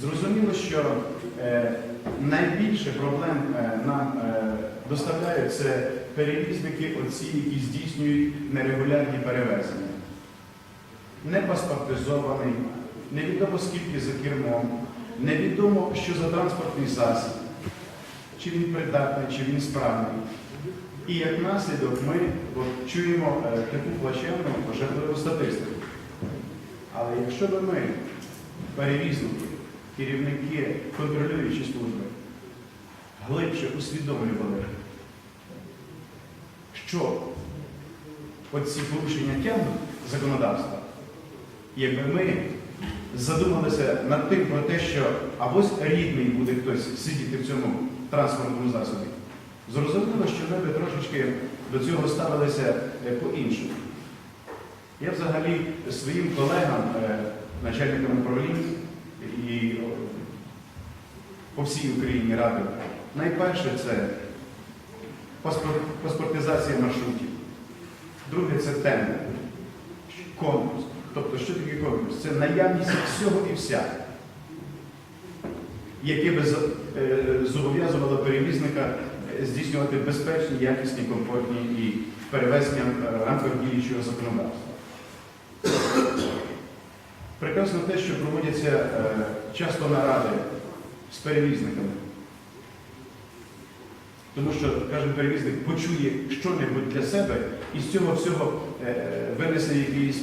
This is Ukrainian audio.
Зрозуміло, що е, найбільше проблем е, нам е, доставляють це перевізники, оці, які здійснюють нерегулярні перевезення. Не паспортизований, невідомо скільки за кермом, невідомо, що за транспортний засіб, чи він придатний, чи він справний. І як наслідок ми от, чуємо е, таку плачевну жахливу статистику. Але якщо би ми, перевізники, керівники, контролюючі служби, глибше усвідомлювали, що оці порушення тягнуть законодавства, якби ми задумалися над тим про те, що або рідний буде хтось сидіти в цьому транспортному засобі, зрозуміло, що ми би трошечки до цього ставилися е, по-іншому. Я взагалі своїм колегам, е, начальникам по всій Україні радив, найперше це паспортизація маршрутів. Друге це тендер, конкурс. Тобто, що таке конкурс? Це наявність всього і вся, яке би е, зобов'язувало перевізника е, здійснювати безпечні, якісні, комфортні і перевезення е, в рамках діючого законодавства. Прекрасно те, що проводяться е, часто наради перевізниками. Тому що кожен перевізник почує що-небудь для себе і з цього всього е, винесе якийсь